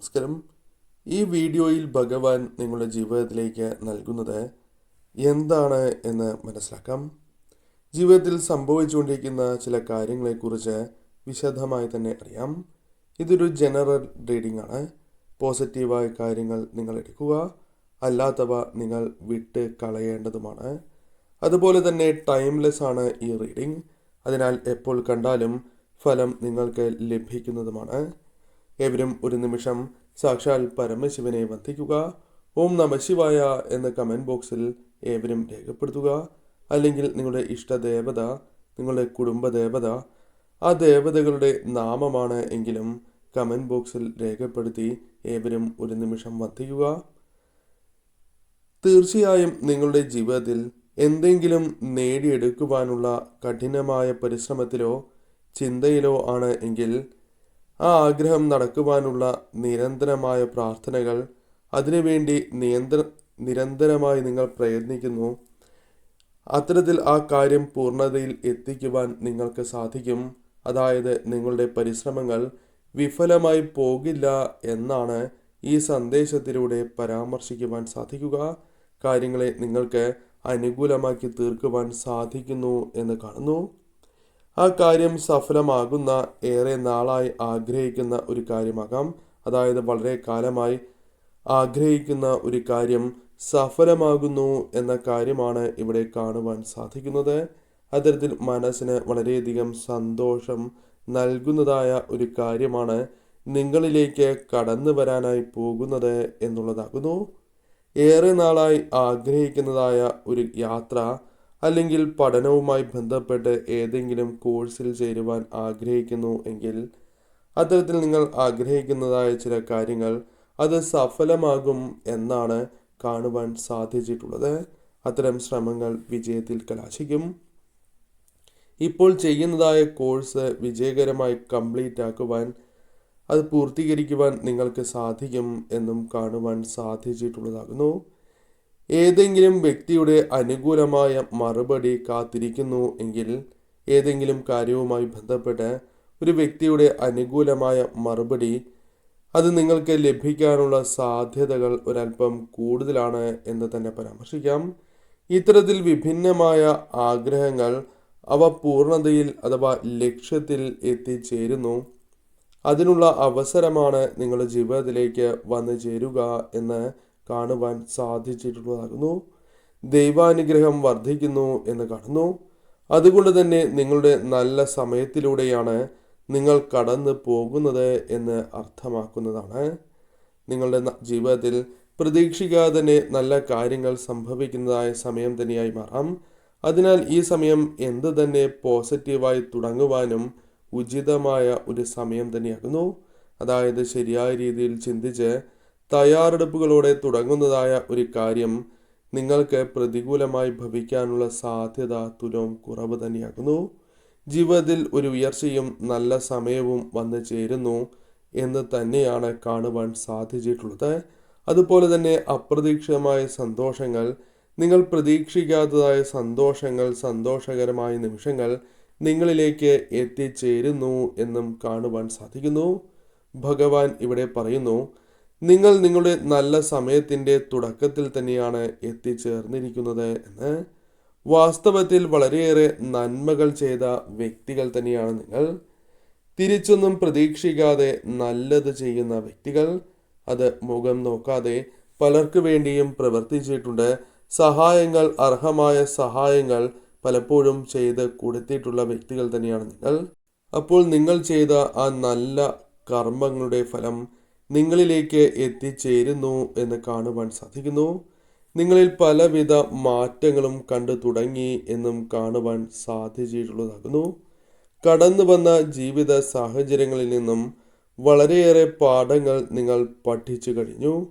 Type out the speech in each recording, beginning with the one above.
നമസ്കാരം. ഈ വീഡിയോയിൽ ഭഗവാൻ നിങ്ങളുടെ ജീവിതത്തിലേക്ക് നൽകുന്നത് എന്താണ് എന്ന് മനസ്സിലാക്കാം. ജീവിതത്തിൽ സംഭവിച്ചുകൊണ്ടിരിക്കുന്ന ചില കാര്യങ്ങളെക്കുറിച്ച് വിശദമായി തന്നെ അറിയാം. ഇതൊരു ജനറൽ റീഡിംഗ് ആണ്. പോസിറ്റീവായ കാര്യങ്ങൾ നിങ്ങൾ എടുക്കുക. അല്ലാത്തവ നിങ്ങൾ വിട്ട് കളയേണ്ടതുമാണ്. അതുപോലെ തന്നെ ടൈംലെസ് ആണ് ഈ റീഡിംഗ്. അതിനാൽ എപ്പോൾ കണ്ടാലും ഫലം നിങ്ങൾക്ക് ലഭിക്കുന്നതുമാണ്. ഏവരും ഒരു നിമിഷം സാക്ഷാൽ പരമശിവനെ വന്ദിക്കുക. ഓം നമ ശിവായ എന്ന കമന്റ് ബോക്സിൽ ഏവരും രേഖപ്പെടുത്തുക. അല്ലെങ്കിൽ നിങ്ങളുടെ ഇഷ്ടദേവത നിങ്ങളുടെ കുടുംബദേവത ആ ദേവതകളുടെ നാമമാണ് എങ്കിലും കമന്റ് ബോക്സിൽ രേഖപ്പെടുത്തി ഏവരും ഒരു നിമിഷം വന്ദിക്കുക. തീർച്ചയായും നിങ്ങളുടെ ജീവിതത്തിൽ എന്തെങ്കിലും നേടിയെടുക്കുവാനുള്ള കഠിനമായ പരിശ്രമത്തിലോ ചിന്തയിലോ ആണ് എങ്കിൽ ആ ആഗ്രഹം നടക്കുവാനുള്ള നിരന്തരമായ പ്രാർത്ഥനകൾ അതിനുവേണ്ടി നിയന്ത്ര നിരന്തരമായി നിങ്ങൾ പ്രയത്നിക്കുന്നു. അത്തരത്തിൽ ആ കാര്യം പൂർണതയിൽ എത്തിക്കുവാൻ നിങ്ങൾക്ക് സാധിക്കും. അതായത് നിങ്ങളുടെ പരിശ്രമങ്ങൾ വിഫലമായി പോകില്ല എന്നാണ് ഈ സന്ദേശത്തിലൂടെ പരാമർശിക്കുവാൻ സാധിക്കുക. കാര്യങ്ങളെ നിങ്ങൾക്ക് അനുകൂലമാക്കി തീർക്കുവാൻ സാധിക്കുന്നു എന്ന് കാണുന്നു. ആ കാര്യം സഫലമാകുന്ന ഏറെ നാളായി ആഗ്രഹിക്കുന്ന ഒരു കാര്യമാകാം. അതായത് വളരെ കാലമായി ആഗ്രഹിക്കുന്ന ഒരു കാര്യം സഫലമാകുന്നു എന്ന കാര്യമാണ് ഇവിടെ കാണുവാൻ സാധിക്കുന്നത്. അത്തരത്തിൽ മനസ്സിന് വളരെയധികം സന്തോഷം നൽകുന്നതായ ഒരു കാര്യമാണ് നിങ്ങളിലേക്ക് കടന്നു വരാനായി പോകുന്നത് എന്നുള്ളതാകുന്നു. ഏറെ നാളായി ആഗ്രഹിക്കുന്നതായ ഒരു യാത്ര അല്ലെങ്കിൽ പഠനവുമായി ബന്ധപ്പെട്ട് ഏതെങ്കിലും കോഴ്സിൽ ചേരുവാൻ ആഗ്രഹിക്കുന്നു എങ്കിൽ അത്തരത്തിൽ നിങ്ങൾ ആഗ്രഹിക്കുന്നതായ ചില കാര്യങ്ങൾ അത് സഫലമാകും എന്നാണ് കാണുവാൻ സാധിച്ചിട്ടുള്ളത്. അത്തരം ശ്രമങ്ങൾ വിജയത്തിൽ കലാശിക്കും. ഇപ്പോൾ ചെയ്യുന്നതായ കോഴ്സ് വിജയകരമായി കംപ്ലീറ്റ് ആക്കുവാൻ അത് പൂർത്തീകരിക്കുവാൻ നിങ്ങൾക്ക് സാധിക്കും എന്നും കാണുവാൻ സാധിച്ചിട്ടുള്ളതാകുന്നു. ഏതെങ്കിലും വ്യക്തിയുടെ അനുകൂലമായ മറുപടി കാത്തിരിക്കുന്നു എങ്കിൽ ഏതെങ്കിലും കാര്യവുമായി ബന്ധപ്പെട്ട് ഒരു വ്യക്തിയുടെ അനുകൂലമായ മറുപടി അത് നിങ്ങൾക്ക് ലഭിക്കാനുള്ള സാധ്യതകൾ ഒരല്പം കൂടുതലാണ് എന്ന് തന്നെ പരാമർശിക്കാം. ഇത്തരത്തിൽ വിഭിന്നമായ ആഗ്രഹങ്ങൾ അവ പൂർണതയിൽ അഥവാ ലക്ഷ്യത്തിൽ എത്തിച്ചേരുന്നു. അതിനുള്ള അവസരമാണ് നിങ്ങളുടെ ജീവിതത്തിലേക്ക് വന്നു ചേരുക എന്ന് കാണുവാൻ സാധിച്ചിട്ടുള്ളതാകുന്നു ദൈവാനുഗ്രഹം വർദ്ധിക്കുന്നു എന്ന് കാണുന്നു. അതുകൊണ്ട് തന്നെ നിങ്ങളുടെ നല്ല സമയത്തിലൂടെയാണ് നിങ്ങൾ കടന്നു പോകുന്നത് എന്ന് അർത്ഥമാക്കുന്നതാണ്. നിങ്ങളുടെ ജീവിതത്തിൽ പ്രതീക്ഷിക്കാതെ തന്നെ നല്ല കാര്യങ്ങൾ സംഭവിക്കുന്നതായ സമയം തന്നെയായി മാറാം. അതിനാൽ ഈ സമയം എന്ത് തന്നെ പോസിറ്റീവായി തുടങ്ങുവാനും ഉചിതമായ ഒരു സമയം തന്നെയാകുന്നു. അതായത് ശരിയായ രീതിയിൽ ചിന്തിച്ച് തയ്യാറെടുപ്പുകളോടെ തുടങ്ങുന്നതായ ഒരു കാര്യം നിങ്ങൾക്ക് പ്രതികൂലമായി ഭവിക്കാനുള്ള സാധ്യത തുലവും കുറവ് തന്നെയാകുന്നു. ജീവിതത്തിൽ ഒരു ഉയർച്ചയും നല്ല സമയവും വന്നു ചേരുന്നു എന്ന് തന്നെയാണ് കാണുവാൻ സാധിച്ചിട്ടുള്ളത്. അതുപോലെ തന്നെ അപ്രതീക്ഷിതമായ സന്തോഷങ്ങൾ നിങ്ങൾ പ്രതീക്ഷിക്കാത്തതായ സന്തോഷങ്ങൾ സന്തോഷകരമായ നിമിഷങ്ങൾ നിങ്ങളിലേക്ക് എത്തിച്ചേരുന്നു എന്നും കാണുവാൻ സാധിക്കുന്നു. ഭഗവാൻ ഇവിടെ പറയുന്നു നിങ്ങൾ നിങ്ങളുടെ നല്ല സമയത്തിന്റെ തുടക്കത്തിൽ തന്നെയാണ് എത്തിച്ചേർന്നിരിക്കുന്നത് എന്ന് വാസ്തവത്തിൽ വളരെയേറെ നന്മകൾ ചെയ്ത വ്യക്തികൾ തന്നെയാണ് നിങ്ങൾ. തിരിച്ചൊന്നും പ്രതീക്ഷിക്കാതെ നല്ലത് ചെയ്യുന്ന വ്യക്തികൾ. അത് മുഖം നോക്കാതെ പലർക്കു വേണ്ടിയും പ്രവർത്തിച്ചിട്ടുണ്ട്. സഹായങ്ങൾ അർഹമായ സഹായങ്ങൾ പലപ്പോഴും ചെയ്ത് കൊടുത്തിട്ടുള്ള വ്യക്തികൾ തന്നെയാണ് നിങ്ങൾ. അപ്പോൾ നിങ്ങൾ ചെയ്ത ആ നല്ല കർമ്മങ്ങളുടെ ഫലം നിങ്ങളിലേക്ക് എത്തിച്ചേരുന്നു എന്ന് കാണുവാൻ സാധിക്കുന്നു. നിങ്ങളിൽ പലവിധ മാറ്റങ്ങളും കണ്ടു തുടങ്ങി എന്നും കാണുവാൻ സാധിച്ചിട്ടുള്ളതാകുന്നു. കടന്നു വന്ന ജീവിത സാഹചര്യങ്ങളിൽ നിന്നും വളരെയേറെ പാഠങ്ങൾ നിങ്ങൾ പഠിച്ചു കഴിഞ്ഞു.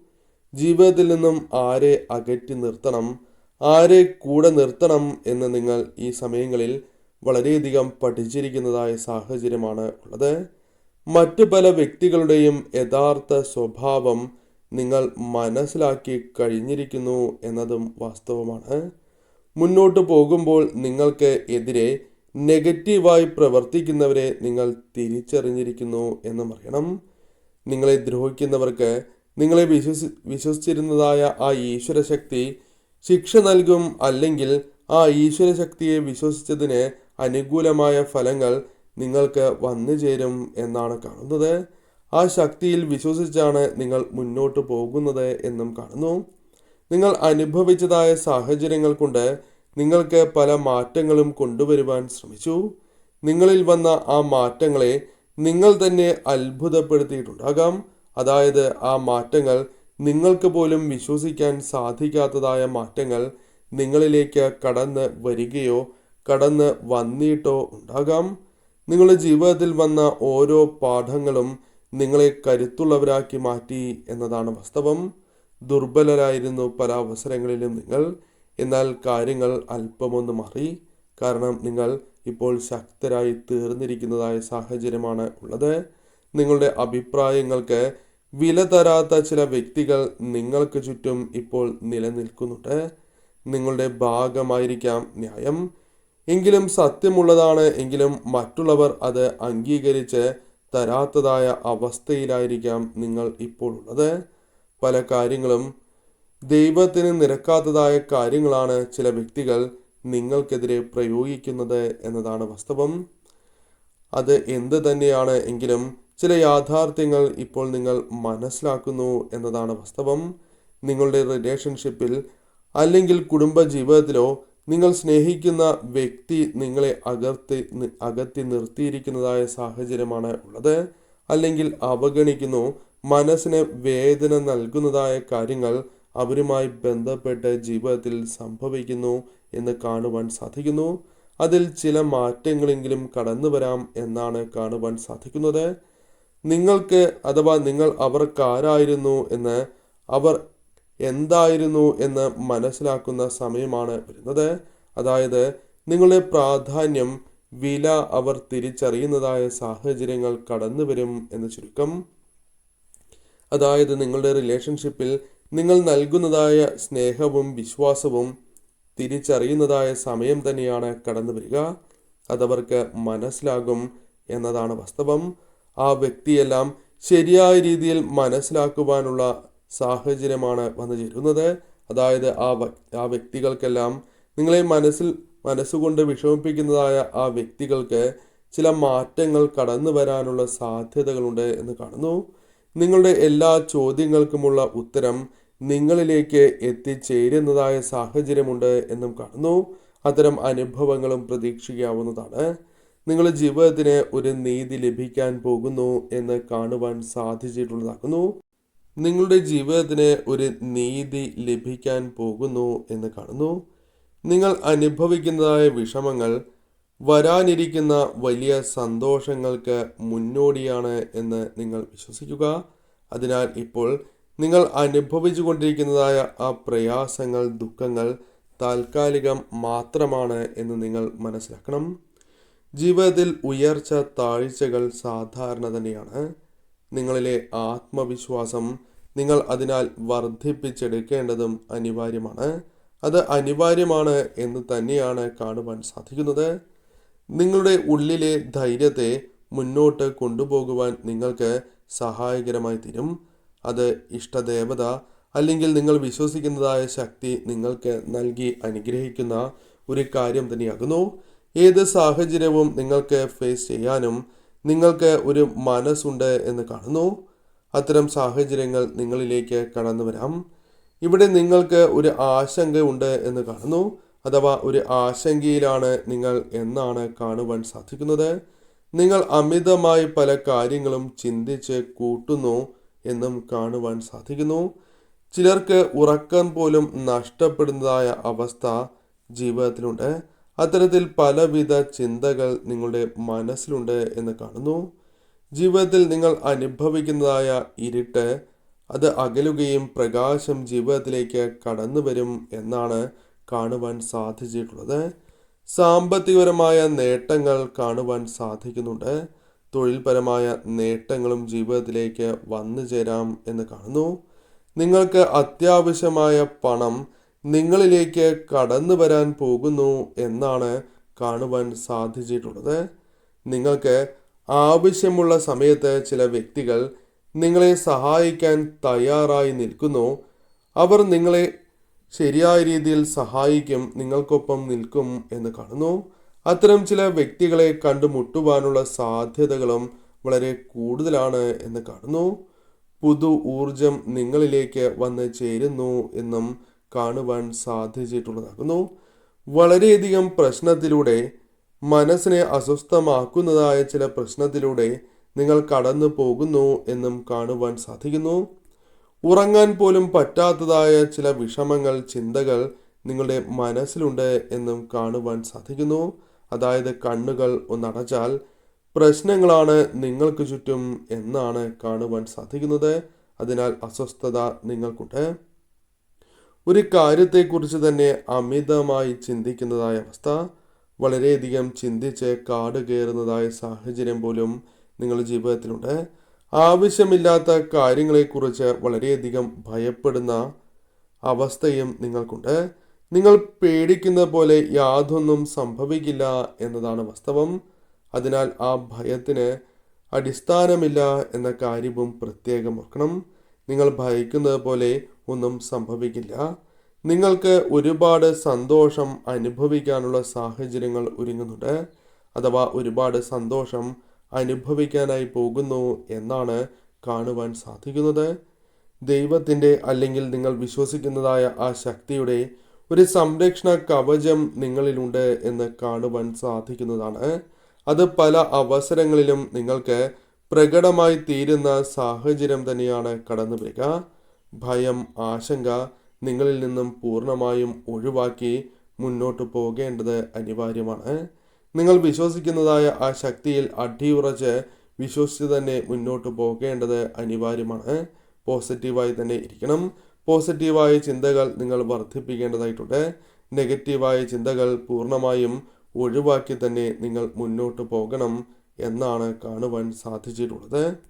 ജീവിതത്തിൽ നിന്നും ആരെ അകറ്റി നിർത്തണം ആരെ കൂടെ നിർത്തണം എന്ന് നിങ്ങൾ ഈ സമയങ്ങളിൽ വളരെയധികം പഠിച്ചിരിക്കുന്നതായ സാഹചര്യമാണ് ഉള്ളത്. മറ്റു പല വ്യക്തികളുടെയും യഥാർത്ഥ സ്വഭാവം നിങ്ങൾ മനസ്സിലാക്കി കഴിഞ്ഞിരിക്കുന്നു എന്നതും വാസ്തവമാണ്. മുന്നോട്ട് പോകുമ്പോൾ നിങ്ങൾക്ക് എതിരെ നെഗറ്റീവായി പ്രവർത്തിക്കുന്നവരെ നിങ്ങൾ തിരിച്ചറിഞ്ഞിരിക്കുന്നു എന്നും അറിയണം നിങ്ങളെ ദ്രോഹിക്കുന്നവർക്ക് നിങ്ങളെ വിശ്വസി വിശ്വസിച്ചിരുന്നതായ ആ ഈശ്വരശക്തി ശിക്ഷ നൽകും അല്ലെങ്കിൽ ആ ഈശ്വരശക്തിയെ വിശ്വസിച്ചതിന് അനുകൂലമായ ഫലങ്ങൾ നിങ്ങൾക്ക് വന്നു ചേരും എന്നാണ് കാണുന്നത്. ആ ശക്തിയിൽ വിശ്വസിച്ചാണ് നിങ്ങൾ മുന്നോട്ട് പോകുന്നത് എന്നും കാണുന്നു. നിങ്ങൾ അനുഭവിച്ചതായ സാഹചര്യങ്ങൾ കൊണ്ട് നിങ്ങൾക്ക് പല മാറ്റങ്ങളും കൊണ്ടുവരുവാൻ ശ്രമിച്ചു. നിങ്ങളിൽ വന്ന ആ മാറ്റങ്ങളെ നിങ്ങൾ തന്നെ അത്ഭുതപ്പെടുത്തിയിട്ടുണ്ടാകാം. അതായത് ആ മാറ്റങ്ങൾ നിങ്ങൾക്ക് പോലും വിശ്വസിക്കാൻ സാധിക്കാത്തതായ മാറ്റങ്ങൾ നിങ്ങളിലേക്ക് കടന്ന് വരികയോ കടന്ന് വന്നിട്ടോ ഉണ്ടാകാം. നിങ്ങളുടെ ജീവിതത്തിൽ വന്ന ഓരോ പാഠങ്ങളും നിങ്ങളെ കരുത്തുള്ളവരാക്കി മാറ്റി എന്നതാണ് വാസ്തവം. ദുർബലരായിരുന്നു പല അവസരങ്ങളിലും നിങ്ങൾ. എന്നാൽ കാര്യങ്ങൾ അല്പമൊന്ന് മാറി. കാരണം നിങ്ങൾ ഇപ്പോൾ ശക്തരായി തീർന്നിരിക്കുന്നതായ സാഹചര്യമാണ് ഉള്ളത്. നിങ്ങളുടെ അഭിപ്രായങ്ങൾക്ക് വില തരാത്ത ചില വ്യക്തികൾ നിങ്ങൾക്ക് ചുറ്റും ഇപ്പോൾ നിലനിൽക്കുന്നുണ്ട്. നിങ്ങളുടെ ഭാഗമായിരിക്കാം ന്യായം. എങ്കിലും സത്യമുള്ളതാണ് എങ്കിലും മറ്റുള്ളവർ അത് അംഗീകരിച്ച് തരാത്തതായ അവസ്ഥയിലായിരിക്കാം നിങ്ങൾ ഇപ്പോൾ ഉള്ളത്. പല കാര്യങ്ങളും ദൈവത്തിന് നിരക്കാത്തതായ കാര്യങ്ങളാണ് ചില വ്യക്തികൾ നിങ്ങൾക്കെതിരെ പ്രയോഗിക്കുന്നത് എന്നതാണ് വാസ്തവം. അത് എന്ത് തന്നെയാണ് എങ്കിലും ചില യാഥാർത്ഥ്യങ്ങൾ ഇപ്പോൾ നിങ്ങൾ മനസ്സിലാക്കുന്നു എന്നതാണ് വാസ്തവം. നിങ്ങളുടെ റിലേഷൻഷിപ്പിൽ അല്ലെങ്കിൽ കുടുംബ ജീവിതത്തിലോ നിങ്ങൾ സ്നേഹിക്കുന്ന വ്യക്തി നിങ്ങളെ അകർത്തി അകത്തി നിർത്തിയിരിക്കുന്നതായ സാഹചര്യമാണ് ഉള്ളത്. അല്ലെങ്കിൽ അവഗണിക്കുന്നു. മനസ്സിന് വേദന നൽകുന്നതായ കാര്യങ്ങൾ അവരുമായി ബന്ധപ്പെട്ട് ജീവിതത്തിൽ സംഭവിക്കുന്നു എന്ന് കാണുവാൻ സാധിക്കുന്നു. അതിൽ ചില മാറ്റങ്ങളെങ്കിലും കടന്നു വരാം എന്നാണ് കാണുവാൻ സാധിക്കുന്നത്. നിങ്ങൾക്ക് അഥവാ നിങ്ങൾ അവർക്കാരായിരുന്നു എന്ന് അവർ എന്തായിരുന്നു എന്ന് മനസ്സിലാക്കുന്ന സമയമാണ് വരുന്നത്. അതായത് നിങ്ങളുടെ പ്രാധാന്യം വില അവർ തിരിച്ചറിയുന്നതായ സാഹചര്യങ്ങൾ കടന്നു വരും എന്ന് ചുരുക്കം. അതായത് നിങ്ങളുടെ റിലേഷൻഷിപ്പിൽ നിങ്ങൾ നൽകുന്നതായ സ്നേഹവും വിശ്വാസവും തിരിച്ചറിയുന്നതായ സമയം തന്നെയാണ് കടന്നു വരിക. അതവർക്ക് മനസ്സിലാകും എന്നതാണ് വാസ്തവം. ആ വ്യക്തിയെല്ലാം ശരിയായ രീതിയിൽ മനസ്സിലാക്കുവാനുള്ള സാഹചര്യമാണ് വന്നു ചേരുന്നത്. അതായത് ആ ആ വ്യക്തികൾക്കെല്ലാം നിങ്ങളെ മനസ്സിൽ മനസ്സുകൊണ്ട് വിഷമിപ്പിക്കുന്നതായ ആ വ്യക്തികൾക്ക് ചില മാറ്റങ്ങൾ കടന്നു വരാനുള്ള സാധ്യതകളുണ്ട് എന്ന് കാണുന്നു. നിങ്ങളുടെ എല്ലാ ചോദ്യങ്ങൾക്കുമുള്ള ഉത്തരം നിങ്ങളിലേക്ക് എത്തിച്ചേരുന്നതായ സാഹചര്യമുണ്ട് എന്നും കാണുന്നു. അത്തരം അനുഭവങ്ങളും പ്രതീക്ഷിക്കാവുന്നതാണ്. നിങ്ങളുടെ ജീവിതത്തിന് ഒരു നീതി ലഭിക്കാൻ പോകുന്നു എന്ന് കാണുവാൻ സാധിച്ചിട്ടുള്ളതാക്കുന്നു. നിങ്ങളുടെ ജീവിതത്തിന് ഒരു നീതി ലഭിക്കാൻ പോകുന്നു എന്ന് കാണുന്നു. നിങ്ങൾ അനുഭവിക്കുന്നതായ വിഷമങ്ങൾ വരാനിരിക്കുന്ന വലിയ സന്തോഷങ്ങൾക്ക് മുന്നോടിയാണ് എന്ന് നിങ്ങൾ വിശ്വസിക്കുക. അതിനാൽ ഇപ്പോൾ നിങ്ങൾ അനുഭവിച്ചു കൊണ്ടിരിക്കുന്നതായ ആ പ്രയാസങ്ങൾ ദുഃഖങ്ങൾ താൽക്കാലികം മാത്രമാണ് എന്ന് നിങ്ങൾ മനസ്സിലാക്കണം. ജീവിതത്തിൽ ഉയർച്ച താഴ്ചകൾ സാധാരണ തന്നെയാണ്. നിങ്ങളിലെ ആത്മവിശ്വാസം നിങ്ങൾ അതിനാൽ വർദ്ധിപ്പിച്ചെടുക്കേണ്ടതും അനിവാര്യമാണ്. അത് അനിവാര്യമാണ് എന്ന് തന്നെയാണ് കാണുവാൻ സാധിക്കുന്നത്. നിങ്ങളുടെ ഉള്ളിലെ ധൈര്യത്തെ മുന്നോട്ട് കൊണ്ടുപോകുവാൻ നിങ്ങൾക്ക് സഹായകരമായി തീരും. അത് ഇഷ്ടദേവത അല്ലെങ്കിൽ നിങ്ങൾ വിശ്വസിക്കുന്നതായ ശക്തി നിങ്ങൾക്ക് നൽകി അനുഗ്രഹിക്കുന്ന ഒരു കാര്യം തന്നെയാകുന്നു. ഏത് സാഹചര്യവും നിങ്ങൾക്ക് ഫേസ് ചെയ്യാനും നിങ്ങൾക്ക് ഒരു മനസ്സുണ്ട് എന്ന് കാണുന്നു. അത്തരം സാഹചര്യങ്ങൾ നിങ്ങളിലേക്ക് കടന്നു വരാം. ഇവിടെ നിങ്ങൾക്ക് ഒരു ആശങ്ക ഉണ്ട് എന്ന് കാണുന്നു. അഥവാ ഒരു ആശങ്കയിലാണ് നിങ്ങൾ എന്നാണ് കാണുവാൻ സാധിക്കുന്നത്. നിങ്ങൾ അമിതമായി പല കാര്യങ്ങളും ചിന്തിച്ച് കൂട്ടുന്നു എന്നും കാണുവാൻ സാധിക്കുന്നു. ചിലർക്ക് ഉറക്കം പോലും നഷ്ടപ്പെടുന്നതായ അവസ്ഥ ജീവിതത്തിലുണ്ട്. അത്തരത്തിൽ പലവിധ ചിന്തകൾ നിങ്ങളുടെ മനസ്സിലുണ്ട് എന്ന് കാണുന്നു. ജീവിതത്തിൽ നിങ്ങൾ അനുഭവിക്കുന്നതായ ഇരുട്ട് അത് അകലുകയും പ്രകാശം ജീവിതത്തിലേക്ക് കടന്നു വരും എന്നാണ് കാണുവാൻ സാധിച്ചിട്ടുള്ളത്. സാമ്പത്തികപരമായ നേട്ടങ്ങൾ കാണുവാൻ സാധിക്കുന്നുണ്ട്. തൊഴിൽപരമായ നേട്ടങ്ങളും ജീവിതത്തിലേക്ക് വന്നു ചേരാം എന്ന് കാണുന്നു. നിങ്ങൾക്ക് അത്യാവശ്യമായ പണം നിങ്ങളിലേക്ക് കടന്നു വരാൻ പോകുന്നു എന്നാണ് കാണുവാൻ സാധിച്ചിട്ടുള്ളത്. നിങ്ങൾക്ക് ആവശ്യമുള്ള സമയത്ത് ചില വ്യക്തികൾ നിങ്ങളെ സഹായിക്കാൻ തയ്യാറായി നിൽക്കുന്നു. അവർ നിങ്ങളെ ശരിയായ രീതിയിൽ സഹായിക്കും നിങ്ങൾക്കൊപ്പം നിൽക്കും എന്ന് കാണുന്നു. അത്തരം ചില വ്യക്തികളെ കണ്ടുമുട്ടുവാനുള്ള സാധ്യതകളും വളരെ കൂടുതലാണ് എന്ന് കാണുന്നു. പുതു ഊർജം നിങ്ങളിലേക്ക് വന്ന് ചേരുന്നു എന്നും കാണുവാൻ സാധിച്ചിട്ടുള്ളതാകുന്നു. വളരെയധികം പ്രശ്നത്തിലൂടെ മനസ്സിനെ അസ്വസ്ഥമാക്കുന്നതായ ചില പ്രശ്നത്തിലൂടെ നിങ്ങൾ കടന്നു പോകുന്നു എന്നും കാണുവാൻ സാധിക്കുന്നു. ഉറങ്ങാൻ പോലും പറ്റാത്തതായ ചില വിഷമങ്ങൾ ചിന്തകൾ നിങ്ങളുടെ മനസ്സിലുണ്ട് എന്നും കാണുവാൻ സാധിക്കുന്നു. അതായത് കണ്ണുകൾ ഒന്നടച്ചാൽ പ്രശ്നങ്ങളാണ് നിങ്ങൾക്ക് ചുറ്റും എന്നാണ് കാണുവാൻ സാധിക്കുന്നത്. അതിനാൽ അസ്വസ്ഥത നിങ്ങൾക്കുണ്ട്. ഒരു കാര്യത്തെക്കുറിച്ച് തന്നെ അമിതമായി ചിന്തിക്കുന്നതായ അവസ്ഥ. വളരെയധികം ചിന്തിച്ച് കാട് കയറുന്നതായ സാഹചര്യം പോലും നിങ്ങളുടെ ജീവിതത്തിലുണ്ട്. ആവശ്യമില്ലാത്ത കാര്യങ്ങളെക്കുറിച്ച് വളരെയധികം ഭയപ്പെടുന്ന അവസ്ഥയും നിങ്ങൾക്കുണ്ട്. നിങ്ങൾ പേടിക്കുന്ന പോലെ യാതൊന്നും സംഭവിക്കില്ല എന്നതാണ് വാസ്തവം. അതിനാൽ ആ ഭയത്തിന് അടിസ്ഥാനമില്ല എന്ന കാര്യവും പ്രത്യേകം ഓർക്കണം. നിങ്ങൾ ഭയക്കുന്നത് പോലെ ഒന്നും സംഭവിക്കില്ല. നിങ്ങൾക്ക് ഒരുപാട് സന്തോഷം അനുഭവിക്കാനുള്ള സാഹചര്യങ്ങൾ ഒരുങ്ങുന്നുണ്ട്. അഥവാ ഒരുപാട് സന്തോഷം അനുഭവിക്കാനായി പോകുന്നു എന്നാണ് കാണുവാൻ സാധിക്കുന്നത്. ദൈവത്തിന്റെ അല്ലെങ്കിൽ നിങ്ങൾ വിശ്വസിക്കുന്നതായ ആ ശക്തിയുടെ ഒരു സംരക്ഷണ കവചം നിങ്ങളിലുണ്ട് എന്ന് കാണുവാൻ സാധിക്കുന്നതാണ്. അത് പല അവസരങ്ങളിലും നിങ്ങൾക്ക് പ്രകടമായി തീരുന്ന സാഹചര്യം തന്നെയാണ് കടന്നു വരിക ഭയം ആശങ്ക നിങ്ങളിൽ നിന്നും പൂർണമായും ഒഴിവാക്കി മുന്നോട്ട് പോകേണ്ടത് അനിവാര്യമാണ്. നിങ്ങൾ വിശ്വസിക്കുന്നതായ ആ ശക്തിയിൽ അടിയുറച്ച് വിശ്വസിച്ച് തന്നെ മുന്നോട്ട് പോകേണ്ടത് അനിവാര്യമാണ്. പോസിറ്റീവായി തന്നെ ഇരിക്കണം. പോസിറ്റീവായ ചിന്തകൾ നിങ്ങൾ വർദ്ധിപ്പിക്കേണ്ടതായിട്ടുണ്ട്. നെഗറ്റീവായ ചിന്തകൾ പൂർണമായും ഒഴിവാക്കി തന്നെ നിങ്ങൾ മുന്നോട്ട് പോകണം എന്നാണ് കാണുവാൻ സാധിച്ചിട്ടുള്ളത്.